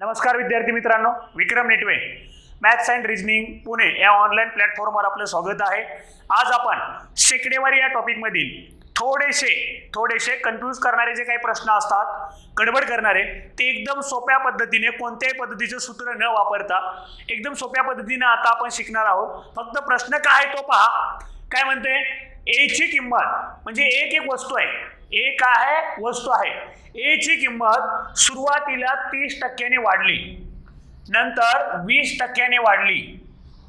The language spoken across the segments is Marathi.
नमस्कार विद्यार्थी मित्रांनो Vikram Netway maths and reasoning Pune या ऑनलाईन प्लॅटफॉर्मवर आपलं स्वागत आहे. आज आपण शेकडेवारी या टॉपिकमधील थोडेसे थोडेसे कन्फ्यूज करणारे जे काही प्रश्न असतात गडबड करणारे ते एकदम सोप्या पद्धतीने कोणत्याही पद्धतीचं सूत्र न वापरता एकदम सोप्या पद्धतीने आता आपण शिकणार आहोत. फक्त प्रश्न काय आहे तो पहा. काय म्हणते एची किंमत म्हणजे एक एक वस्तू आहे. एक आहे वस्तू आहे. एची किंमत सुरुवातीला तीस टक्क्याने वाढली. नंतर वीस टक्क्याने वाढली.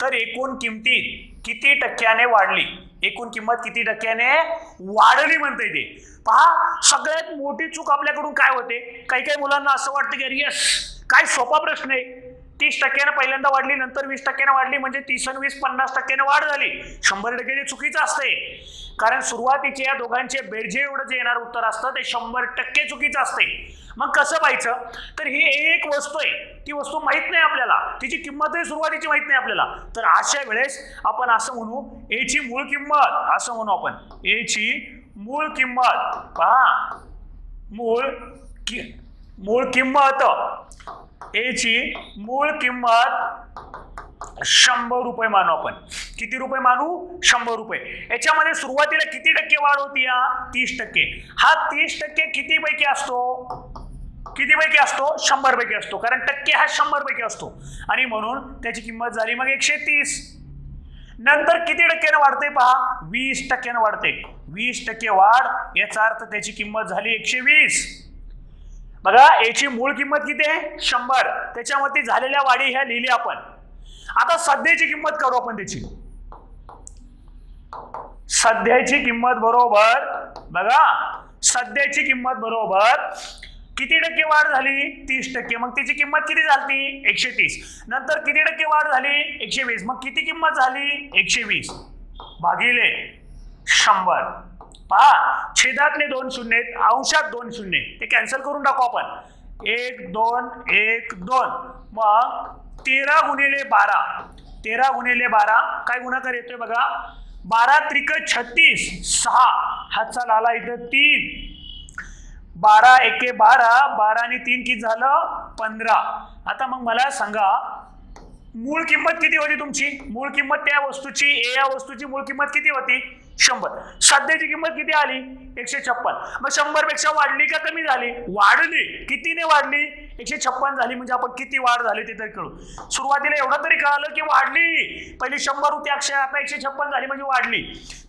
तर एकूण किमतीत किती टक्क्याने वाढली? एकूण किंमत किती टक्क्याने वाढली म्हणते ते. पहा सगळ्यात मोठी चूक आपल्याकडून काय होते? काही काही मुलांना असं वाटतं की अरे यस काय सोपा प्रश्न आहे. तीस टक्क्यानं पहिल्यांदा वाढली नंतर वीस टक्क्यानं वाढली म्हणजे तीस आणि वीस पन्नास टक्क्यानं वाढ झाली. शंभर टक्के चुकीचं असते. कारण सुरुवातीचे या दोघांचे बेरजे एवढं जे येणार उत्तर असतं ते शंभर टक्के चुकीचं असते. मग कसं पाहायचं तर ही एक वस्तू आहे. ती वस्तू माहीत नाही आपल्याला. तिची किंमतही सुरुवातीची माहीत नाही आपल्याला. तर अशा वेळेस आपण असं म्हणू एची मूळ किंमत असं म्हणू आपण. एची मूळ किंमत पहा. मूळ कि मूळ किंमत. एची मूळ किंमत शंभर रुपये मानू आपण. किती रुपये मानू? शंभर रुपये. याच्यामध्ये सुरुवातीला किती टक्के वाढ होती या तीस टक्के. हा तीस टक्के किती पैकी असतो? किती पैकी असतो? शंभर पैकी असतो. कारण टक्के हा शंभर पैकी असतो. आणि म्हणून त्याची किंमत झाली मग एकशे तीस. नंतर किती टक्क्याने वाढते पहा? वीस टक्क्याने वाढते वीस टक्के वाढ याचा अर्थ त्याची किंमत झाली एकशे वीस. बघा याची मूळ किंमत किती आहे? शंभर. त्याच्यामध्ये झालेल्या वाढी ह्या लिहिल्या आपण. आता सध्याची किंमत करू आपण त्याची. सध्याची किंमत बरोबर बघा सध्याची किंमत बरोबर किती टक्के वाढ झाली? तीस टक्के. मग त्याची किंमत किती झाली एकशे तीस. नंतर किती टक्के वाढ झाली? एकशे वीस. मग किती किंमत झाली? एकशे वीस. भागिले शंभर. पहा छेदातले दोन शून्य आहेत अंशात दोन शून्य ते कॅन्सल करून टाकू आपण. एक दोन एक दोन. मग तेरा गुणिले बारा. तेरा गुणिले बारा काय गुणाकार येतोय बघा? बारा त्रिक छत्तीस सहा. हातचा लाला इथं तीन. बारा एके बारा बारा आणि तीन किती झालं? पंधरा. आता मग मला सांगा मूळ किंमत किती होती तुमची? मूळ किंमत त्या वस्तूची ए या वस्तूची मूळ किंमत किती होती? शंभर. सध्याची किंमत किती आली? एकशे छप्पन. मग शंभरपेक्षा वाढली का कमी झाली? वाढली. कितीने वाढली? एकशे छप्पन झाली म्हणजे आपण किती वाढ झाली ते तरी कळू. सुरुवातीला एवढं तरी कळालं की वाढली. पहिली शंभर होती अक्षय आता एकशे छप्पन झाली म्हणजे वाढली.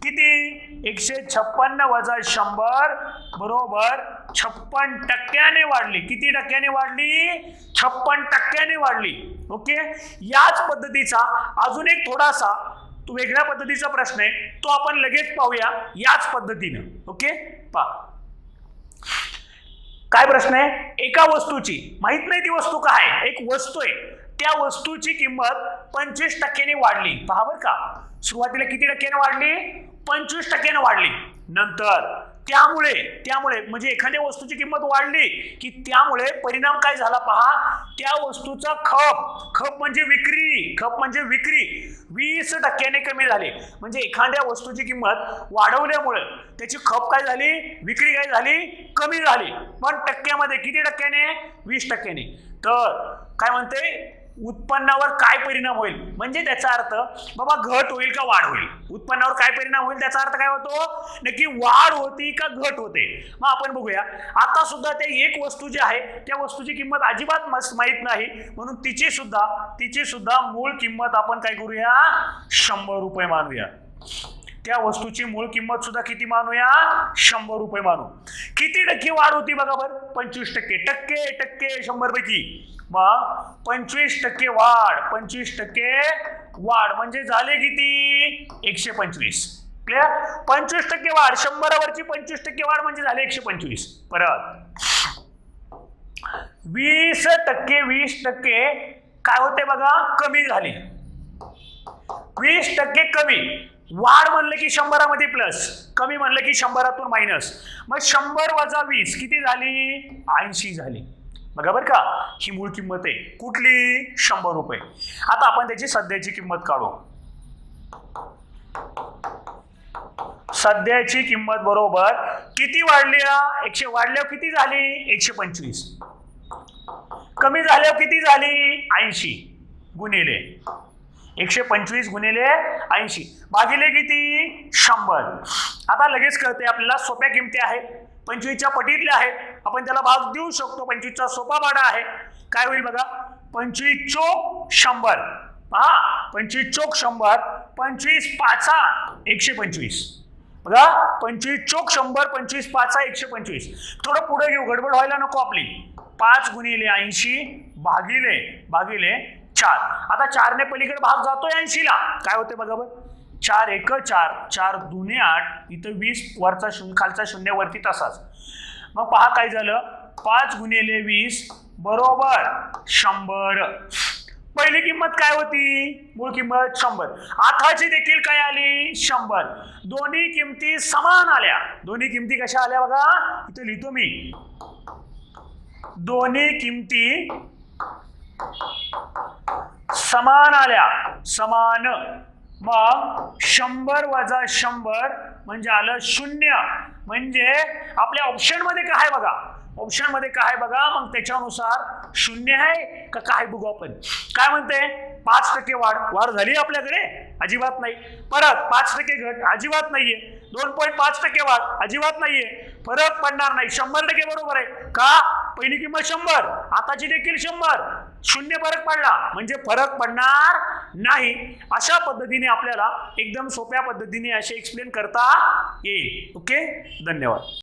किती? एकशे छप्पन्न वजा शंभर बरोबर छप्पन टक्क्याने वाढली. किती टक्क्याने वाढली? छप्पन टक्क्याने वाढली. ओके? याच पद्धतीचा अजून एक थोडासा तो वेगळ्या पद्धतीचा प्रश्न आहे तो आपण लगेच पाहूया याच पद्धतीनं. ओके पा काय प्रश्न आहे? एका वस्तूची माहीत नाही ती वस्तू काय आहे. एक वस्तू आहे. त्या वस्तूची किंमत पंचवीस टक्क्याने वाढली. पहा बरं का. सुरुवातीला किती टक्क्याने वाढली? पंचवीस टक्क्याने वाढली. नंतर त्यामुळे त्यामुळे म्हणजे एखाद्या वस्तूची किंमत वाढली की त्यामुळे परिणाम काय झाला पहा? त्या वस्तूचा खप खप म्हणजे विक्री खप म्हणजे विक्री. वीस टक्क्याने कमी झाली. म्हणजे एखाद्या वस्तूची किंमत वाढवल्यामुळे त्याची खप काय झाली? विक्री काय झाली? कमी झाली. पण टक्क्यामध्ये किती टक्क्याने? वीस टक्क्याने. तर काय म्हणते? उत्पन्नावर काय परिणाम होईल? म्हणजे त्याचा अर्थ बाबा घट होईल का वाढ होईल? उत्पन्नावर काय परिणाम होईल त्याचा अर्थ काय होतो? नक्की वाढ होती का घट होते. मग आपण बघूया. आता सुद्धा ते एक वस्तू जी आहे त्या वस्तूची किंमत अजिबात माहीत नाही. म्हणून तिची सुद्धा तिची सुद्धा मूळ किंमत आपण काय करूया? शंभर रुपये मानूया. त्या वस्तूची मूळ किंमत सुद्धा किती मानूया? शंभर रुपये मानू. किती टक्के वाढ होती बघा बरं? पंचवीस टक्के. टक्के टक्के शंभर पैकी. मग पंचवीस टक्के वाढ पंचवीस टक्के वाढ. म्हणजे झाले किती? एकशे पंचवीस. क्लिअर पंचवीस टक्के वाढ. शंभरावरची पंचवीस टक्के वाढ म्हणजे झाले एकशे पंचवीस. परत. वीस टक्के वीस टक्के काय होते बघा? कमी झाली. वीस टक्के कमी. वाढ म्हणलं की शंभरामध्ये प्लस कमी म्हणलं की शंभरातून मायनस मग शंभर वजा वीस किती झाली? ऐंशी झाली. बघा बरं का ही मूळ किंमत आहे. कुठली? शंभर रुपये. आता आपण त्याची सध्याची किंमत काढू. सध्याची किंमत बरोबर किती वाढली एकशे वाढल्यावर किती झाली? एकशे पंचवीस. कमी झाल्यावर किती झाली? ऐंशी गुणिले. एकशे पंचवीस गुणिले ऐंशी. भागिले किती? शंभर. आता लगेच कळते आपल्याला सोप्या किमती आहेत. पंचवीसच्या पटीतल्या आहेत आपण त्याला भाग देऊ शकतो. पंचवीसचा सोपा भाडा आहे. काय होईल बघा? पंचवीस चोक शंभर. हा पंचवीस चोक शंभर. पंचवीस पाचा एकशे पंचवीस. बघा. पंचवीस चोक शंभर पंचवीस पाचा एकशे पंचवीस. थोडं पुढे घेऊ. गडबड व्हायला नको आपली. पाच गुणिले ऐंशी भागिले भागिले चार. आता चारने पलीकडे भाग जातोय ऐंशीला. काय होते बघा बरं? चार एक चार चार दुने आठ इथं वीस वरचा शून्य खालचा शून्य वरती तसाच. मग पहा काय झालं? पाच गुणिले वीस बरोबर शंभर. पहिली किंमत काय होती? मूळ किंमत शंभर. आताची देखील काय आली? शंभर. दोन्ही किमती समान आल्या. दोन्ही किमती कशा आल्या बघा? इथं लिहितो मी. दोन्ही किमती समान आल्या. समान. मग शंभर वजा शंभर म्हणजे आलं शून्य. म्हणजे आपल्या ऑप्शनमध्ये काय आहे बघा? ऑप्शनमध्ये काय आहे बघा? मग त्याच्यानुसार शून्य आहे का काय बघू आपण. काय म्हणते? पाच टक्के वाढ. वाढ झाली आपल्याकडे? अजिबात नाही. परत पाच टक्के घट. अजिबात नाहीये. दोन पॉईंट पाच टक्के वाढ. अजिबात नाहीये. फरक पडणार नाही. शंभर टक्के बरोबर आहे. का? पहिली किंमत शंभर. आताची देखील शंभर. शून्य फरक पडला. म्हणजे फरक पडणार नाही अशा पद्धतीने आपल्याला एकदम सोप्या पद्धतीने असे एक्सप्लेन करता येईल. ओके धन्यवाद.